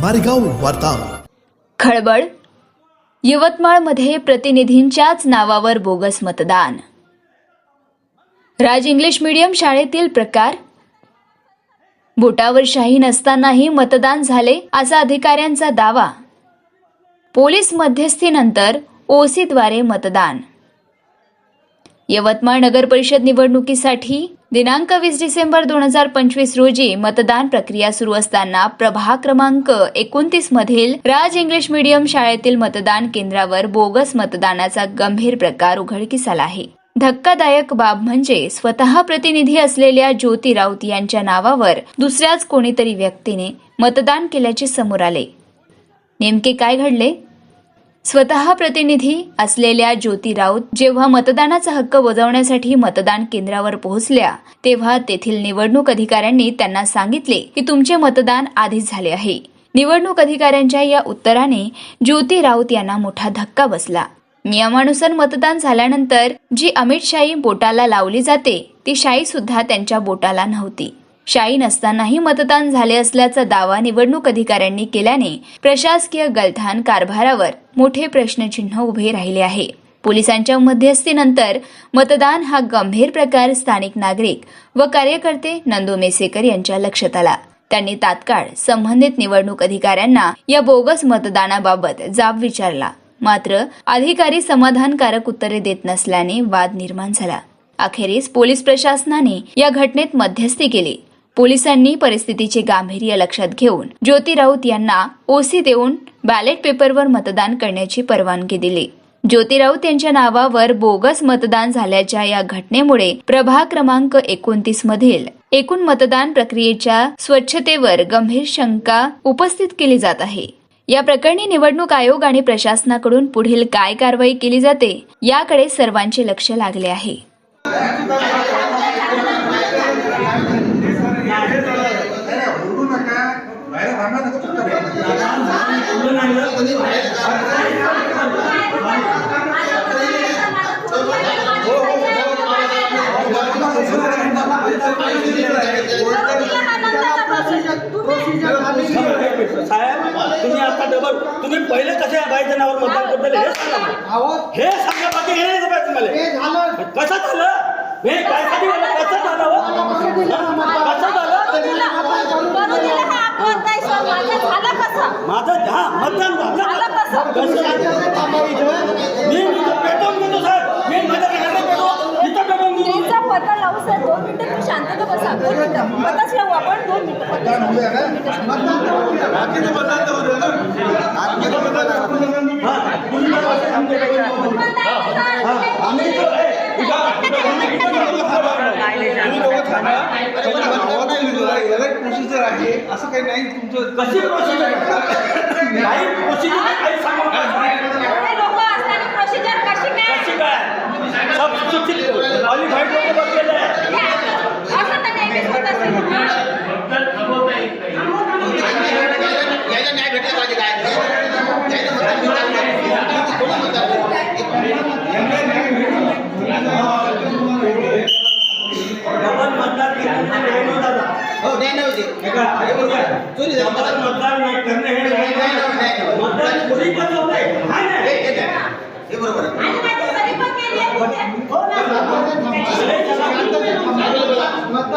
मारेगाव वार्ता. खळबळ? यवतमाळमध्ये प्रतिनिधींच्याच नावावर बोगस मतदान. राज इंग्लिश मीडियम शाळेतील प्रकार? बोटावर शाही नसतानाही मतदान झाले असा अधिकाऱ्यांचा दावा. पोलीस मध्यस्थीनंतर ओसीद्वारे मतदान. यवतमाळ नगर परिषद निवडणुकीसाठी दिनांक वीस डिसेंबर दोन हजार पंचवीस रोजी मतदान प्रक्रिया सुरू असताना प्रभाग क्रमांक एकोणतीस मधील राज इंग्लिश मीडियम शाळेतील मतदान केंद्रावर बोगस मतदानाचा गंभीर प्रकार उघडकीस आला आहे. धक्कादायक बाब म्हणजे स्वतः प्रतिनिधी असलेल्या ज्योती राऊत यांच्या नावावर दुसऱ्याच कोणीतरी व्यक्तीने मतदान केल्याचे समोर आले. नेमके काय घडले? स्वतः प्रतिनिधी असलेल्या ज्योती राऊत जेव्हा मतदानाचा हक्क बजावण्यासाठी मतदान केंद्रावर पोहोचल्या तेव्हा तेथील निवडणूक अधिकाऱ्यांनी त्यांना सांगितले की तुमचे मतदान आधीच झाले आहे. निवडणूक अधिकाऱ्यांच्या या उत्तराने ज्योती राऊत यांना मोठा धक्का बसला. नियमानुसार मतदान झाल्यानंतर जी अमित शाही बोटाला लावली जाते ती शाई सुद्धा त्यांच्या बोटाला नव्हती. शाही नसतानाही मतदान झाले असल्याचा दावा निवडणूक अधिकाऱ्यांनी केल्याने प्रशासकीय गलथान कारभारावर मोठे प्रश्नचिन्ह उभे राहिले आहे. पोलिसांच्या मध्यस्थीनंतर मतदान हा गंभीर प्रकार स्थानिक नागरिक व कार्यकर्ते नंदू मेसेकर यांच्या लक्षात आला. त्यांनी तात्काळ संबंधित निवडणूक अधिकाऱ्यांना या बोगस मतदानाबाबत जाब विचारला. मात्र अधिकारी समाधानकारक उत्तरे देत नसल्याने वाद निर्माण झाला. अखेरीस पोलीस प्रशासनाने या घटनेत मध्यस्थी केली. पोलिसांनी परिस्थितीचे गांभीर्य लक्षात घेऊन ज्योती राऊत यांना ओसी देऊन बॅलेट पेपरवर मतदान करण्याची परवानगी दिली. ज्योती राऊत यांच्या नावावर बोगस मतदान झाल्याच्या या घटनेमुळे प्रभाग क्रमांक एकोणतीस मधील एकूण मतदान प्रक्रियेच्या स्वच्छतेवर गंभीर शंका उपस्थित केली जात आहे. या प्रकरणी निवडणूक आयोग आणि प्रशासनाकडून पुढील काय कारवाई केली जाते याकडे सर्वांचे लक्ष लागले आहे. साहेब तुम्ही आता डबल तुम्ही पहिले कसे बाईच्या नावावर मतदान करताले हे सांगा. हे सांगा बाकी हे नाही मला कसं झालं हे काय साठी? कसं झालं माझं हा मतदान झालं कसं मी इथं पेटवून घेतो साहेब मी माझ्या घराला पेटवू इथं पेटवून घेतो. त्यांचा पत्ता लावू सर. दोन मिनिटं तुम्ही शांतता बसा. दोन मिनिटं. पत्ताच लावू आपण. दोन मिनिटं. मतदान तर मतदान आम्ही इथं- ए, इथं- तुम्ही दोघं थांबा. त्याच्या नावावर लिहिलेलं आहे. याला एक प्रोसिजर आहे असं काही नाही तुमचं कशी प्रोसिजर काही प्रोसिजर काही सांगू नका. एवढे लोकं असताना प्रोसिजर कशी काय कशी काय सब सुशिक्षित क्वालिफाईड लोक बसलेले आहे असं तर नेहमीच होत असेल. यायला न्याय भेटला पाहिजे काय यायला मतदान डबल मतदान केल्याने न्याय नाही झाला. हो न्याय नाही होते हे का? हे बघा. चोरी झाली. डबल मतदान नाही करणे हे न्याय नाही. मतदान चोरी कसं होतंय? हा नाही. हे- हे द्या. हे बरोबर आहे आणि माझी सही पण केली आहे तिथे. साहेबांनी बोलावलं. साहेब, साहेब, साहेब. मतदान कोणाला होणार? तुमच्या प्रश्नाला clear करून आणि करा. कराच लागणार आहे लोकं बनवून टाकतात.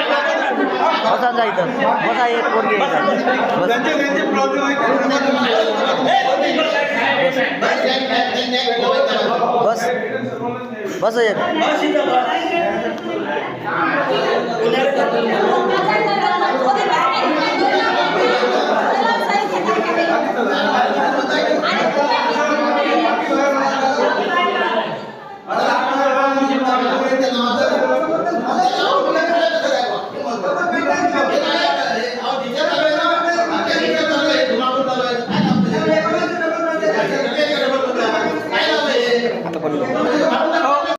बसा जायचं बसा एक पोरगी बस बस एक.